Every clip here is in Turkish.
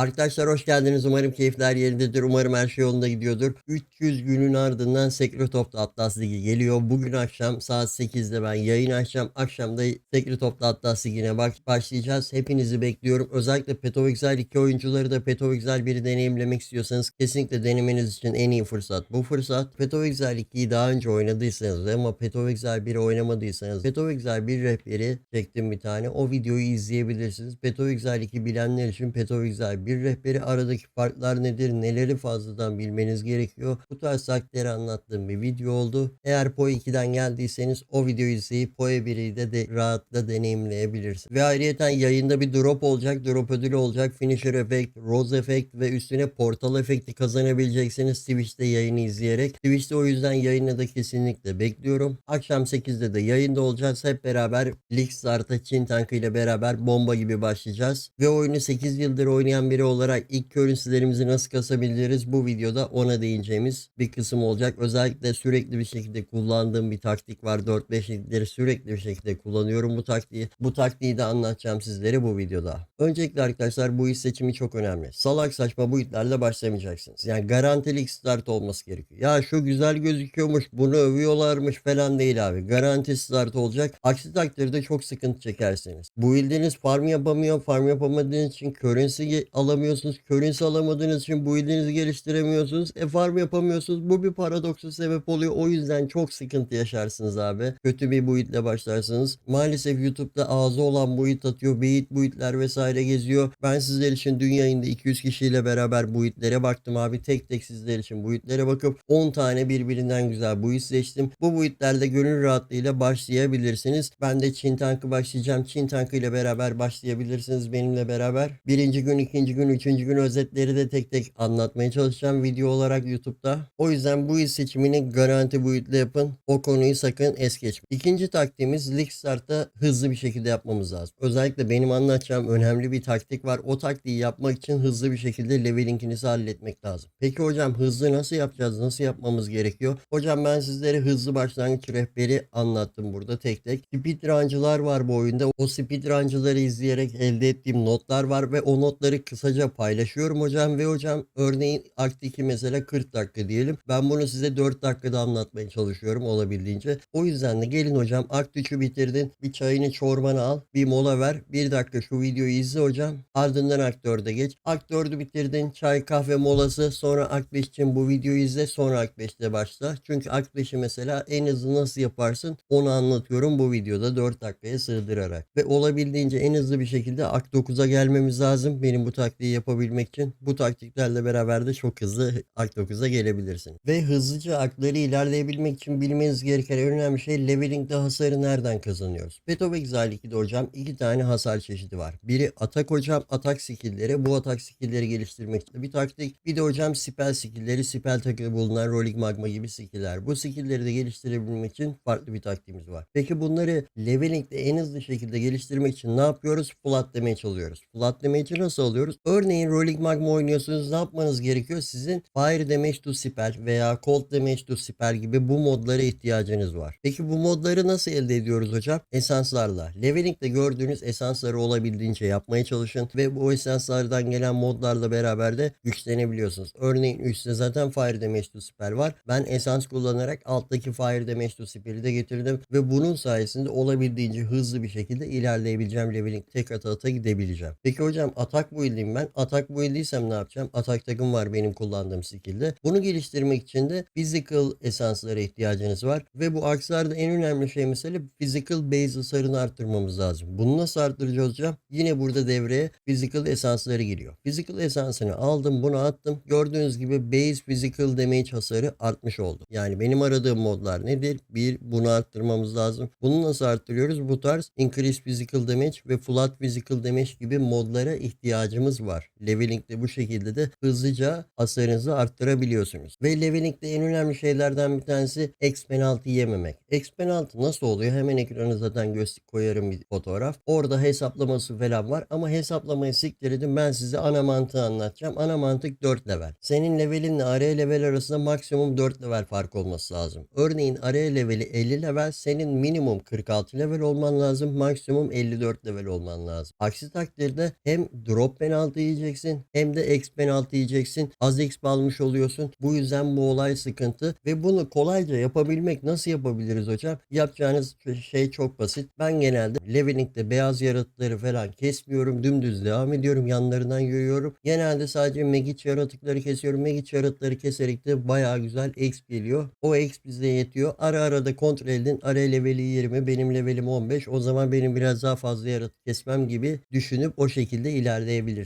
Arkadaşlar hoş geldiniz. Umarım keyifler yerindedir. Umarım her şey yolunda gidiyordur. 300 günün ardından Secretop'ta Atlas Ligi geliyor. Bugün akşam saat 8'de ben yayın açacağım. Akşam da Secretop'ta Atlas Ligi'ne bak başlayacağız. Hepinizi bekliyorum. Özellikle Petovixel 2 oyuncuları da Petovixel 1'i deneyimlemek istiyorsanız kesinlikle denemeniz için en iyi fırsat bu fırsat. Petovixel 2'yi daha önce oynadıysanız ama Petovixel 1'i oynamadıysanız Petovixel 1 rehberi çektim bir tane. O videoyu izleyebilirsiniz. Petovixel 2 bilenler için Petovixel 1 rehberi aradaki farklar nedir? Neleri fazladan bilmeniz gerekiyor? Bu tarz taktikleri anlattığım bir video oldu. Eğer PoE 2'den geldiyseniz o videoyu izleyip PoE 1'i de, de rahatla deneyimleyebilirsiniz. Ve ayrıyeten yayında bir drop olacak. Drop ödülü olacak. Finisher Effect, Rose Effect ve üstüne Portal Effect'i kazanabileceksiniz Twitch'te yayını izleyerek. Twitch'te o yüzden yayını da kesinlikle bekliyorum. Akşam 8'de de yayında olacağız. Hep beraber League Start'a Çin tankı ile beraber bomba gibi başlayacağız. Ve oyunu 8 yıldır oynayan biri olarak ilk currency'lerimizi nasıl kasabiliriz bu videoda ona değineceğimiz bir kısım olacak. Özellikle sürekli bir şekilde kullandığım bir taktik var. 4-5 ligleri sürekli bir şekilde kullanıyorum bu taktiği. Bu taktiği de anlatacağım sizlere bu videoda. Öncelikle arkadaşlar bu iş seçimi çok önemli. Salak saçma bu itlerle başlamayacaksınız. Yani garantili start olması gerekiyor. Ya şu güzel gözüküyormuş bunu övüyorlarmış falan değil abi. Garanti start olacak. Aksi takdirde çok sıkıntı çekersiniz. Bu ildiniz farm yapamıyor. Farm yapamadığınız için currency alamıyorsunuz. Currency alamadığınız için bu ildinizi geliştiremiyorsunuz. E farm yapamıyorsunuz. Bu bir paradoksa sebep oluyor. O yüzden çok sıkıntı yaşarsınız abi. Kötü bir build'le başlarsınız. Maalesef YouTube'da ağzı olan build atıyor. Beyit build'ler vesaire geziyor. Ben sizler için dün yayında 200 kişiyle beraber build'lere baktım abi. Tek tek sizler için build'lere bakıp 10 tane birbirinden güzel build seçtim. Bu build'lerde gönül rahatlığıyla başlayabilirsiniz. Ben de Çin tankı başlayacağım. Çin tankı ile beraber başlayabilirsiniz benimle beraber. Birinci gün, ikinci gün, üçüncü gün özetleri de tek tek anlatmaya çalışacağım video olarak YouTube'da. O yüzden bu iş seçimini garanti build'le yapın. O konuyu sakın es geçmeyin. İkinci taktiğimiz League Start'ta hızlı bir şekilde yapmamız lazım. Özellikle benim anlatacağım önemli bir taktik var. O taktiği yapmak için hızlı bir şekilde levelinginizi halletmek lazım. Peki hocam hızlı nasıl yapacağız? Nasıl yapmamız gerekiyor? Hocam ben sizlere hızlı başlangıç rehberi anlattım burada tek tek. Speedruncılar var bu oyunda. O speedruncıları izleyerek elde ettiğim notlar var ve o notları kısaca paylaşıyorum hocam ve hocam örneğin Akt 2 mesela 40 dakika diyelim. Ben bunu size 4 dakikada anlatmaya çalışıyorum olabildiğince. O yüzden de gelin hocam Akt 3'ü bitirdin. Bir çayını çorbanı al. Bir mola ver. Bir dakika şu videoyu izle hocam. Ardından Akt 4'e geç. Akt 4'ü bitirdin. Çay kahve molası. Sonra Akt 5 için bu videoyu izle. Sonra Akt 5'te başla. Çünkü Akt 5'i mesela en hızlı nasıl yaparsın onu anlatıyorum bu videoda 4 dakikaya sığdırarak. Ve olabildiğince en hızlı bir şekilde Akt 9'a gelmemiz lazım. Benim bu taktiği yapabilmek için. Bu taktiklerle beraber de çok hızlı Akt 9'a gelebilirsin. Ve hızlıca aktları ilerleyebilmek için bilmeniz gereken en önemli şey leveling'de hasarı nereden kazanıyoruz? Beto Exile 2'de hocam iki tane hasar çeşidi var. Biri atak hocam atak skill'leri. Bu atak skill'leri geliştirmek için bir taktik. Bir de hocam spell skill'leri. Spell takılı bulunan Rolling Magma gibi skill'ler. Bu skill'leri de geliştirebilmek için farklı bir taktiğimiz var. Peki bunları leveling'de en hızlı şekilde geliştirmek için ne yapıyoruz? Flat damage alıyoruz. Flat damage'i nasıl alıyoruz? Örneğin Rolling Magma oynuyorsunuz. Ne yapmanız gerekiyor? Sizin Fire damage to spell veya Cold damage to spell gibi bu modlara ihtiyacınız var. Peki bu modları nasıl elde ediyoruz hocam? Esanslarla. Leveling'de gördüğünüz esansları olabildiğince yapmaya çalışın ve bu esanslardan gelen modlarla beraber de güçlenebiliyorsunuz. Örneğin üstte zaten Fire damage to spell var. Ben esans kullanarak alttaki Fire damage to spell'i de getirdim ve bunun sayesinde olabildiğince hızlı bir şekilde ilerleyebileceğim leveling tek ata ata gidebileceğim. Peki hocam atak build'im ben. Atak build'iysem ne yapacağım? Atak takım var benim kullandığım skill'de. Bunu geliştirmek için de physical esanslara ihtiyacınız var. Ve bu akslarda en önemli şey mesela physical base hasarını arttırmamız lazım. Bunu nasıl arttıracağız hocam? Yine burada devreye physical esansları giriyor. Physical esansını aldım bunu attım. Gördüğünüz gibi base physical damage hasarı artmış oldu. Yani benim aradığım modlar nedir? Bir bunu arttırmamız lazım. Bunu nasıl arttırıyoruz? Bu tarz increase physical damage ve flat physical damage gibi modlara ihtiyacımız var. Leveling'de bu şekilde de hızlıca hasarınızı arttırabiliyorsunuz. Ve leveling'de en önemli şeylerden bir tanesi X penaltı yememek. X penaltı nasıl oluyor? Hemen ekrana zaten göster koyarım bir fotoğraf. Orada hesaplaması falan var ama hesaplamayı siktir edin ben size ana mantığı anlatacağım. Ana mantık 4 level. Senin levelinle AR level arasında maksimum 4 level fark olması lazım. Örneğin AR leveli 50 level senin minimum 46 level olman lazım. Maksimum 54 level olman lazım. Aksi takdirde hem drop penaltı penaltı yiyeceksin hem de ex penaltı yiyeceksin. Az exp almış oluyorsun. Bu yüzden bu olay sıkıntı ve bunu kolayca yapabilmek nasıl yapabiliriz hocam? Yapacağınız şey çok basit. Ben genelde leveling'de beyaz yaratıkları falan kesmiyorum. Dümdüz devam ediyorum. Yanlarından yürüyorum. Genelde sadece magic yaratıkları kesiyorum. Magic yaratıkları keserek de bayağı güzel exp geliyor. O exp bize yetiyor. Ara ara da kontrol edin. Ara leveli 20. Benim levelim 15. O zaman benim biraz daha fazla yaratık kesmem gibi düşünüp o şekilde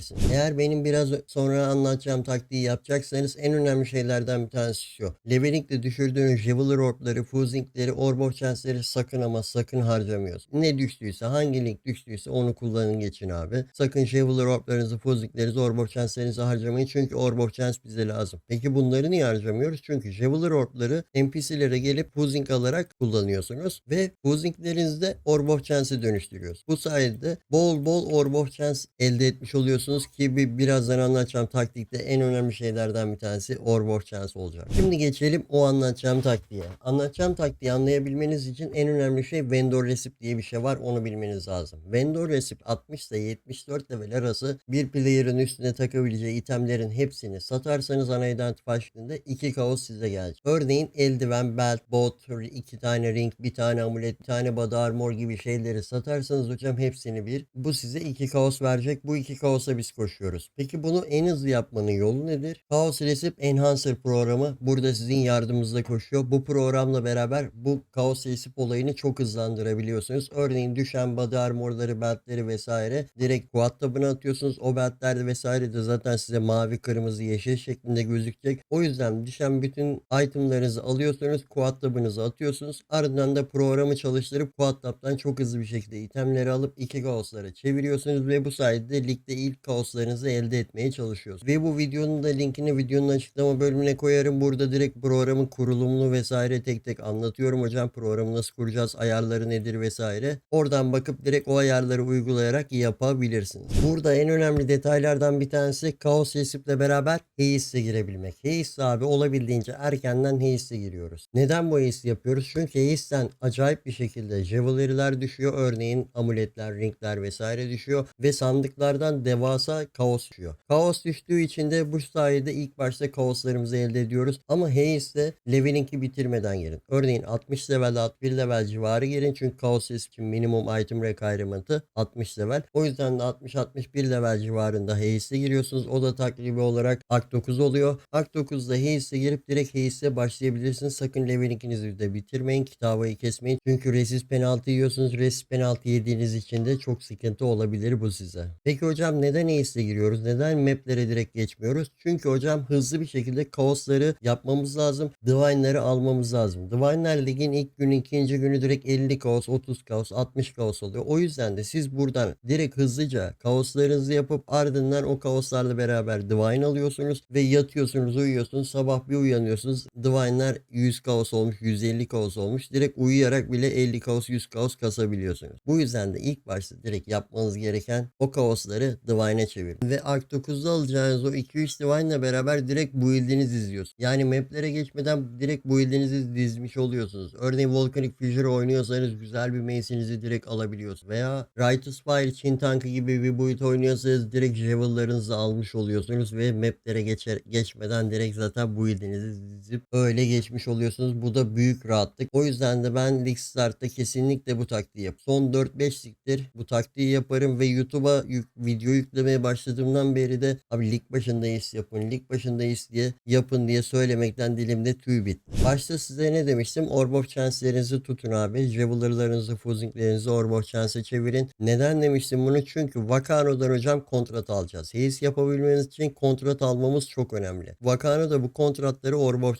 ilerleyebilirsin. Eğer benim biraz sonra anlatacağım taktiği yapacaksanız en önemli şeylerden bir tanesi şu. Leveling'de düşürdüğünüz Javelin Orb'ları, Fusing'leri, Orb Chance'leri sakın ama sakın harcamıyorsun. Ne düştüyse, hangi link düştüyse onu kullanın geçin abi. Sakın Javelin Orb'larınızı, Fusing'lerinizi, Orb Chance'lerinizi harcamayın. Çünkü Orb Chance bize lazım. Peki bunları niye harcamıyoruz? Çünkü Javelin Orb'ları NPC'lere gelip Fusing alarak kullanıyorsunuz. Ve Fusing'lerinizde Orb Chance'e dönüştürüyoruz. Bu sayede bol bol Orb Chance elde etmiş oluyorsunuz ki bir, birazdan anlatacağım taktikte en önemli şeylerden bir tanesi Orb of Chance olacak. Şimdi geçelim o anlatacağım taktiğe. Anlatacağım taktiği anlayabilmeniz için en önemli şey Vendor Receipt diye bir şey var onu bilmeniz lazım. Vendor Receipt 60 ile 74 level arası bir player'ın üstüne takabileceği itemlerin hepsini satarsanız ana identify şeklinde 2 kaos size gelecek. Örneğin eldiven, belt, bot, iki tane ring, bir tane amulet, bir tane body armor gibi şeyleri satarsanız hocam hepsini bir. Bu size 2 kaos verecek. Bu 2 kaosa biz koşuyoruz. Peki bunu en hızlı yapmanın yolu nedir? Chaos Receipt Enhancer programı burada sizin yardımınızda koşuyor. Bu programla beraber bu Chaos Receipt olayını çok hızlandırabiliyorsunuz. Örneğin düşen body armorları, beltleri vesaire direkt quad tabına atıyorsunuz. O beltlerde vesaire de zaten size mavi, kırmızı, yeşil şeklinde gözükecek. O yüzden düşen bütün itemlarınızı alıyorsunuz. Quad tabınıza atıyorsunuz. Ardından da programı çalıştırıp quad tab'dan çok hızlı bir şekilde itemleri alıp iki kaoslara çeviriyorsunuz ve bu sayede ligde ilk kaoslarınızı elde etmeye çalışıyorsunuz. Ve bu videonun da linkini videonun açıklama bölümüne koyarım. Burada direkt programın kurulumunu vesaire tek tek anlatıyorum hocam. Programı nasıl kuracağız, ayarları nedir vesaire. Oradan bakıp direkt o ayarları uygulayarak yapabilirsiniz. Burada en önemli detaylardan bir tanesi Chaos Recip'le beraber Heis'e girebilmek. Heis abi olabildiğince erkenden Heis'e giriyoruz. Neden bu Heis'i yapıyoruz? Çünkü Heis'ten acayip bir şekilde Jewelry'ler düşüyor. Örneğin amuletler, ringler vesaire düşüyor. Ve sandıklardan devasa kaos düşüyor. Kaos düştüğü için de bu sayede ilk başta kaoslarımızı elde ediyoruz. Ama Heis'te leveling'i bitirmeden gelin. Örneğin 60 level 61 level civarı gelin. Çünkü kaos için minimum item requirement'ı 60 level. O yüzden de 60-61 level civarında Heis'e giriyorsunuz. O da takribi olarak Ark 9 oluyor. Ark 9'da Heis'e girip direkt Heis'e başlayabilirsiniz. Sakın leveling'inizi de bitirmeyin. Kitabıyı kesmeyin. Çünkü resist penaltı yiyorsunuz. Resist penaltı yediğiniz için de çok sıkıntı olabilir bu size. Peki hocam neden Heis'e giriyoruz? Neden maplere direkt geçmiyoruz? Çünkü hocam hızlı bir şekilde kaosları yapmamız lazım. Divine'ları almamız lazım. Divine'ler ligin ilk günü, ikinci günü direkt 50 kaos, 30 kaos, 60 kaos oluyor. O yüzden de siz buradan direkt hızlıca kaoslarınızı yapıp ardından o kaoslarla beraber Divine alıyorsunuz ve yatıyorsunuz, uyuyorsunuz. Sabah bir uyanıyorsunuz. Divine'lar 100 kaos olmuş, 150 kaos olmuş. Direkt uyuyarak bile 50 kaos, 100 kaos kasabiliyorsunuz. Bu yüzden de ilk başta direkt yapmanız gereken o kaosları Divine'e çevirin. Ve Ark 9'da alacağınız o 2-3 Divine'la beraber direkt build'inizi izliyorsunuz. Yani maplere geçmeden direkt build'inizi dizmiş oluyorsunuz. Örneğin Volcanic Fissure oynuyorsanız güzel bir mace'inizi direkt alabiliyorsunuz. Veya Righteous Fire, Chin Tankı gibi bir build oynuyorsanız direkt Javel'larınızı almış oluyorsunuz ve maplere geçer, geçmeden direkt zaten build'inizi dizip öyle geçmiş oluyorsunuz. Bu da büyük rahatlık. O yüzden de ben League Start'ta kesinlikle bu taktiği yap. Son 4-5 ligdir bu taktiği yaparım ve YouTube'a yük, video yüklemeye başladığımdan beri de abi lig başındayız yapın, lig başındayız diye yapın diye söylemekten dilimde tüy bitti. Başta size ne demiştim? Orb of Chance'lerinizi tutun abi. Javel'larınızı, Fusing'lerinizi Orb of çevirin. Neden demiştim bunu? Çünkü Vakano'dan hocam kontrat alacağız. Heis yapabilmeniz için kontrat almamız çok önemli. Vakano da bu kontratları Orb of.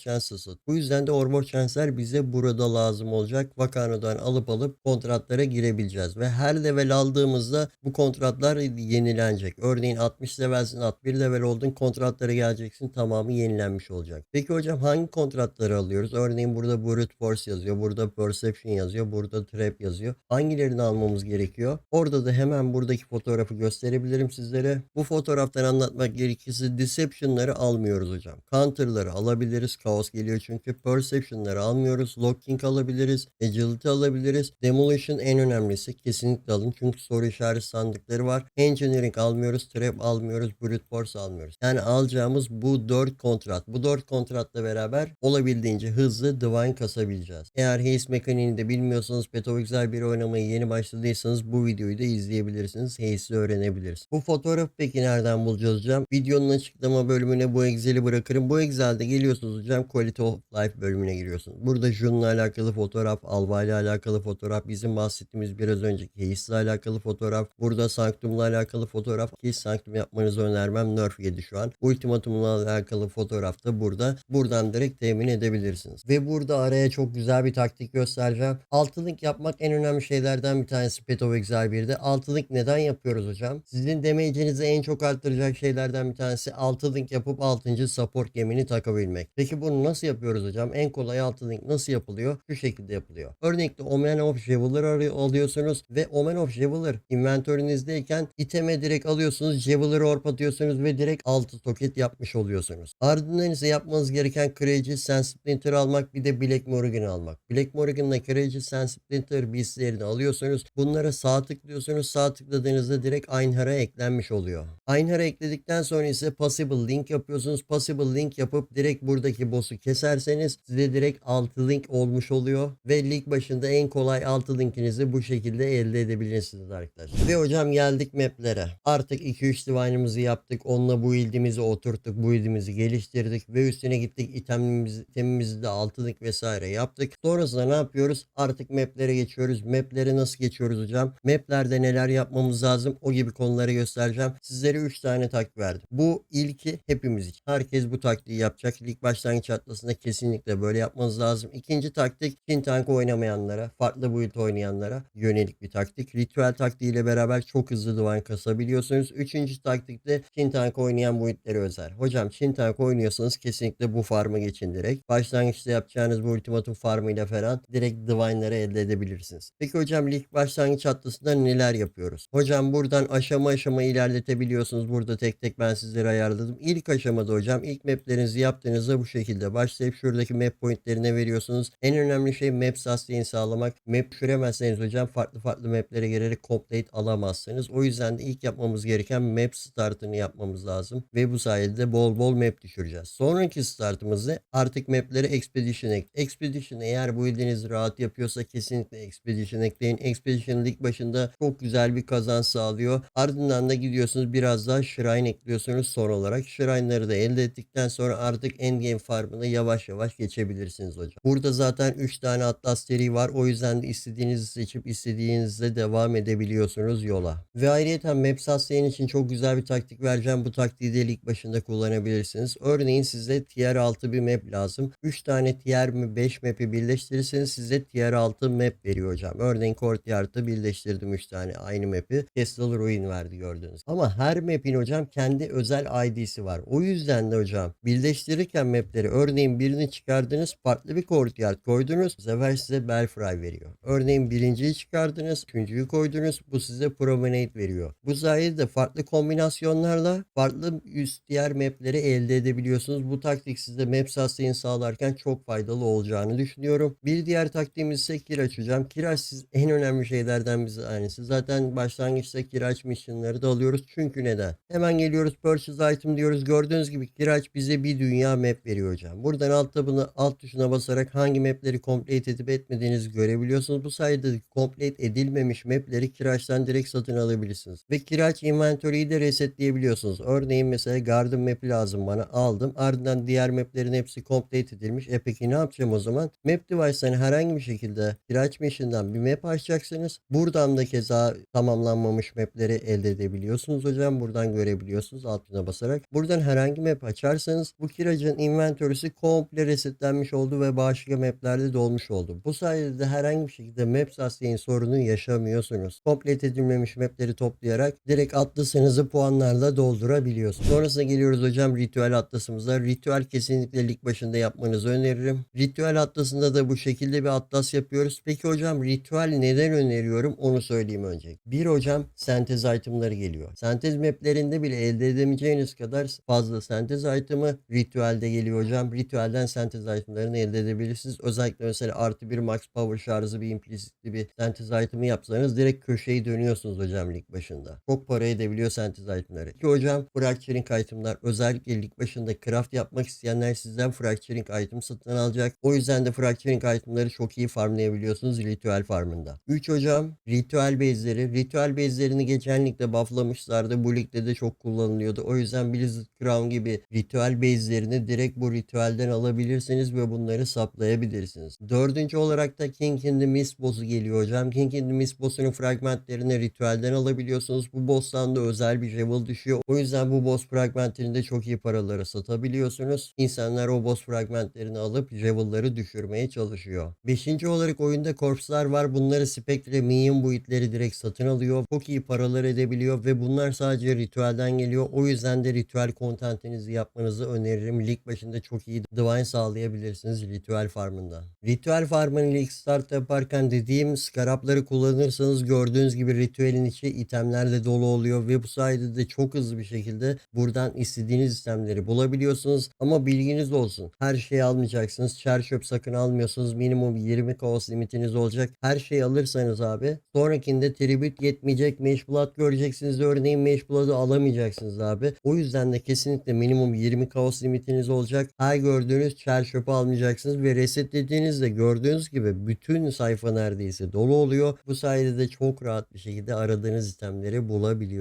Bu yüzden de Orb of Chance'ler bize burada lazım olacak. Vakano'dan alıp alıp kontratlara girebileceğiz. Ve her level aldığımızda bu kontratlar yenilenecek. Örneğin 60 levelsin, 61 level oldun kontratlara geleceksin tamamı yenilenmiş olacak. Peki hocam hangi kontratları alıyoruz? Örneğin burada Brute Force yazıyor, burada Perception yazıyor, burada Trap yazıyor. Hangilerini almamız gerekiyor? Orada da hemen buradaki fotoğrafı gösterebilirim sizlere. Bu fotoğraftan anlatmak gerekirse Deception'ları almıyoruz hocam. Counter'ları alabiliriz. Chaos geliyor çünkü. Perception'ları almıyoruz. Locking alabiliriz. Agility alabiliriz. Demolition en önemlisi. Kesinlikle alın. Çünkü soru işareti sandıkları var. Engineering almıyoruz. Almıyoruz, trap almıyoruz, brute force almıyoruz. Yani alacağımız bu 4 kontrat. Bu 4 kontratla beraber olabildiğince hızlı divine kasabileceğiz. Eğer Haze mekaniğini de bilmiyorsanız Petovixel 1 oynamaya yeni başladıysanız bu videoyu da izleyebilirsiniz. Haze'i öğrenebilirsiniz. Bu fotoğrafı peki nereden bulacağız hocam? Videonun açıklama bölümüne bu Excel'i bırakırım. Bu Excel'de geliyorsunuz hocam Quality of Life bölümüne giriyorsunuz. Burada Jun'la alakalı fotoğraf, Alba ile alakalı fotoğraf, bizim bahsettiğimiz biraz önceki Haze ile alakalı fotoğraf, burada Sanctum'la alakalı fotoğraf ki Sanctum yapmanızı önermem nerf yedi şu an. Ultimatum'la alakalı fotoğraf da burada. Buradan direkt temin edebilirsiniz. Ve burada araya çok güzel bir taktik göstereceğim. Altı link yapmak en önemli şeylerden bir tanesi Path of Exile 1'de. Altı link neden yapıyoruz hocam? Sizin damage'inizi en çok arttıracak şeylerden bir tanesi altı link yapıp 6. support gemini takabilmek. Peki bunu nasıl yapıyoruz hocam? En kolay altı link nasıl yapılıyor? Şu şekilde yapılıyor. Örneğin Omen of Javel'ır alıyorsunuz ve Omen of Javel'ır inventörünüzdeyken iteme direkt alıyorsunuz. Javel'ır'ı orp atıyorsunuz ve direkt altı toket yapmış oluyorsunuz. Ardından ise yapmanız gereken Courageous Sand Splinter almak bir de Black Morrigan almak. Black Morrigan'la Courageous Sand Splinter beastlerini alıyorsunuz. Bunlara sağ tıklıyorsunuz. Sağ tıkladığınızda direkt Einhar'a eklenmiş oluyor. Einhar'a ekledikten sonra ise Possible Link yapıyorsunuz. Possible Link yapıp direkt buradaki boss'u keserseniz size direkt 6 link olmuş oluyor. Ve lig başında en kolay 6 linkinizi bu şekilde elde edebilirsiniz arkadaşlar. Ve hocam geldik maplere. Artık 2-3 divine'ımızı yaptık. Onunla bu ildimizi oturttuk. Bu ildimizi geliştirdik. Ve üstüne gittik itemimizi, itemimizi de 6 link vesaire yaptık. Sonrasında ne yapıyoruz? Artık maplere geçiyoruz. Maplere nasıl geçiyoruz hocam? Maplerde neler yapmamız lazım? O gibi konuları göstereceğim. Sizlere 3 tane taktik verdim. Bu ilki hepimiz için. Herkes bu taktiği yapacak. Lig başlangıç atlasında kesinlikle böyle yapmanız lazım. İkinci taktik Shin Tank oynamayanlara, farklı build oynayanlara yönelik bir taktik. Ritüel taktiğiyle beraber çok hızlı divine kasabiliyorsunuz. Üçüncü taktik de Shin Tank oynayan buildlere özel. Hocam Shin Tank oynuyorsanız kesinlikle bu farmı geçin direkt. Başlangıçta yapacağınız bu ultimatum farmıyla falan direkt divine'ları elde edebilirsiniz. Peki hocam lig başlangıç atlasında neler yapıyoruz? Hocam buradan aşama aşama ilerletebiliyorsunuz. Burada tek tek ben sizlere ayarladım. İlk aşamada hocam ilk maplerinizi yaptığınızda bu şekilde başlayıp şuradaki map pointlerine veriyorsunuz. En önemli şey map sustain sağlamak. Map düşüremezseniz hocam farklı farklı maplere girerek complete alamazsınız. O yüzden de ilk yapmamız gereken map startını yapmamız lazım. Ve bu sayede bol bol map düşüreceğiz. Sonraki startımızda artık mapleri expedition ek. Expedition eğer bu ildiniz rahat yapıyorsa kesinlikle expedition ekleyin. Expedition lig başında çok güzel bir kazanç sağlıyor. Ardından da gidiyorsunuz biraz daha shrine ekliyorsunuz son olarak. Shrine'ları da elde ettikten sonra artık endgame farmını yavaş yavaş geçebilirsiniz hocam. Burada zaten 3 tane atlas seri var. O yüzden de istediğinizi seçip istediğinizde devam edebiliyorsunuz yola. Ve ayrıca map sustain için çok güzel bir taktik vereceğim. Bu taktiği de lig başında kullanabilirsiniz. Örneğin size tier 6 bir map lazım. 3 tane tier mi 5 map'i birleştirirseniz size tier 6 map veriyor hocam. Örneğin Courtyard'ı birleştirdim 3 tane aynı map'i. Castle Ruin verdi gördüğünüz. Ama her map'in hocam kendi özel ID'si var. O yüzden de hocam birleştirirken map'leri örneğin birini çıkardınız farklı bir Courtyard koydunuz. Bu sefer size Belfry veriyor. Örneğin birinciyi çıkardınız, üçüncüyü koydunuz. Bu size Promenade veriyor. Bu sayede farklı kombinasyonlarla farklı üst diğer map'leri elde edebiliyorsunuz. Bu taktik size map sustain sağlarken çok faydalı olacağını düşünüyorum. Bir diğer taktiğimiz ise Kiraç hocam. Kiraç siz en önemli şeylerden bir tanesi. Zaten başlangıçta Kiraç missionları da alıyoruz. Çünkü neden? Hemen geliyoruz purchase item diyoruz. Gördüğünüz gibi Kiraç bize bir dünya map veriyor hocam. Buradan altta bunu alt tuşuna basarak hangi mapleri complete edip etmediğinizi görebiliyorsunuz. Bu sayede complete edilmemiş mapleri Kiraç'tan direkt satın alabilirsiniz. Ve Kiraç inventory'yi de resetleyebiliyorsunuz. Örneğin mesela Garden map'i lazım bana aldım. Ardından diğer maplerin hepsi complete edilmiş. E peki ne yapacağım o zaman? Map device'dan herhangi bir şekilde Kiraç Mission'dan bir map açacaksınız. Buradan da keza tamamlanmamış mapleri elde edebiliyorsunuz hocam. Buradan görebiliyorsunuz altına basarak. Buradan herhangi map açarsanız bu Kiraç'ın inventory'si komple resetlenmiş oldu ve başka maplerde dolmuş oldu. Bu sayede de herhangi bir şekilde map sustain sorunu yaşamıyorsunuz. Complete edilmemiş mapleri toplayarak direkt atlasınızı puanlarla doldurabiliyorsunuz. Sonrasında geliyoruz hocam ritüel atlasımıza. Ritüel kesinlikle lig başında yapmanızı öneririm. Ritüel atlasında da bu şekilde bir atlas yapıyoruz. Peki hocam ritüel neden öneriyorum onu söyleyeyim önce. Bir hocam sentez itemları geliyor. Sentez maplerinde bile elde edemeyeceğiniz kadar fazla sentez item'ı ritüelde geliyor hocam. Ritüelden sentez itemlarını elde edebilirsiniz. Özellikle mesela artı bir max power şarjı bir implicitli bir sentez item'ı yapsanız direkt köşeyi dönüyorsunuz hocam lig başında. Çok para edebiliyor sentez itemları. Ki hocam fracturing itemlar özellikle lig başında craft yapmak isteyenler sizden fracturing item satın alacak. O yüzden de fracturing itemları çok iyi farmlayabiliyorsunuz ritüel farmında. 3 hocam ritüel base'leri. Ritüel base'lerini geçen ligde bufflamışlardı. Bu ligde de çok kullanılıyordu. O yüzden Blizzard Crown gibi ritüel base'lerini direkt bu ritüelden alabilirsiniz ve bunları saplayabilirsiniz. Dördüncü olarak da King in the Mist boss'u geliyor hocam. King in the Mist boss'unun fragmentlerini ritüelden alabiliyorsunuz. Bu boss'tan da özel bir level düşüyor. O yüzden bu boss fragmentlerini de çok iyi paralara satabiliyorsunuz. İnsanlar o boss fragmentlerini alıp level'ları düşürmeye çalışıyor. Beşinci olarak oyunda korpslar var. Bunları Spectre Minion buitleri direkt satın alıyor. Çok iyi paralar edebiliyor ve bunlar sadece ritüelden geliyor. O yüzden de ritüel kontentinizi yapmanızı öneririm. Lig başında çok iyi divine sağlayabilirsiniz ritüel farmında. Ritüel farmını lig start yaparken dediğim skarapları kullanırsanız gördüğünüz gibi ritüelin içi itemlerle dolu oluyor ve bu sayede de çok hızlı bir şekilde buradan istediğiniz itemleri bulabiliyorsunuz. Ama bilginiz olsun. Her şeyi almayacaksınız. Çer çöp sakın almıyorsunuz. Minimum 20 kaos limitiniz olacak. Her şeyi alırsanız abi sonrakinde tribute yetmeyecek. Blood göreceksiniz. Örneğin Blood'ı alamayacaksınız abi. O yüzden de kesinlikle minimum 20 kaos limitiniz olacak. Her gördüğünüz çer çöpü almayacaksınız ve resetlediğinizde gördüğünüz gibi bütün sayfa neredeyse dolu oluyor. Bu sayede de çok rahat bir şekilde aradığınız itemleri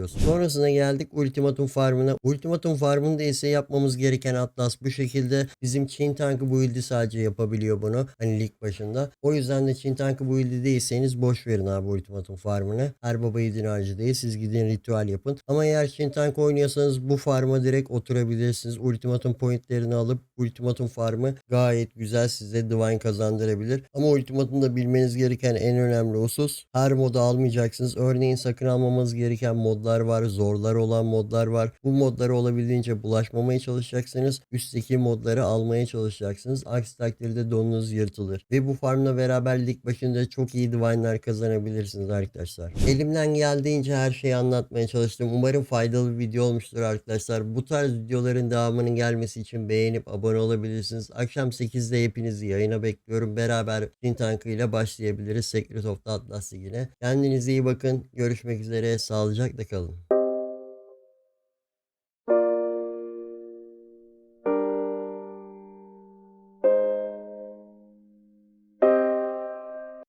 bulabiliyorsunuz. Sonrasında geldik Ultimatum Farm'ına. Ultimatum Farm'ında ise yapmamız gereken Atlas bu şekilde. Bizim Çin tankı build'i sadece yapabiliyor bunu. Hani lig başında. O yüzden de Çin tankı build'i değilseniz boş verin abi Ultimatum Farm'ını. Her baba yiğidin harcı değil. Siz gidin ritüel yapın. Ama eğer Çin tank oynuyorsanız bu farma direkt oturabilirsiniz. Ultimatum pointlerini alıp Ultimatum farmı gayet güzel size divine kazandırabilir. Ama Ultimatum'da bilmeniz gereken en önemli husus her modu almayacaksınız. Örneğin sakın almamanız gereken modlar var. Zorlar olan modlar var. Bu modlara olabildiğince bulaşmamaya çalışacaksınız. Üstteki modları almaya çalışacaksınız. Aksi takdirde donunuz yırtılır. Ve bu farmla beraber lig başında çok iyi divine'lar kazanabilirsiniz arkadaşlar. Elimden geldiğince her şeyi anlatmaya çalıştım. Umarım faydalı bir video olmuştur arkadaşlar. Bu tarz videoların devamının gelmesi için beğenip abone olabilirsiniz. Akşam 8'de hepinizi yayına bekliyorum. Beraber Çin tankı ile başlayabiliriz. Secret of the Atlas Ligi'ne. Kendinize iyi bakın. Görüşmek üzere. Sağlıcakla kalın. Miguel.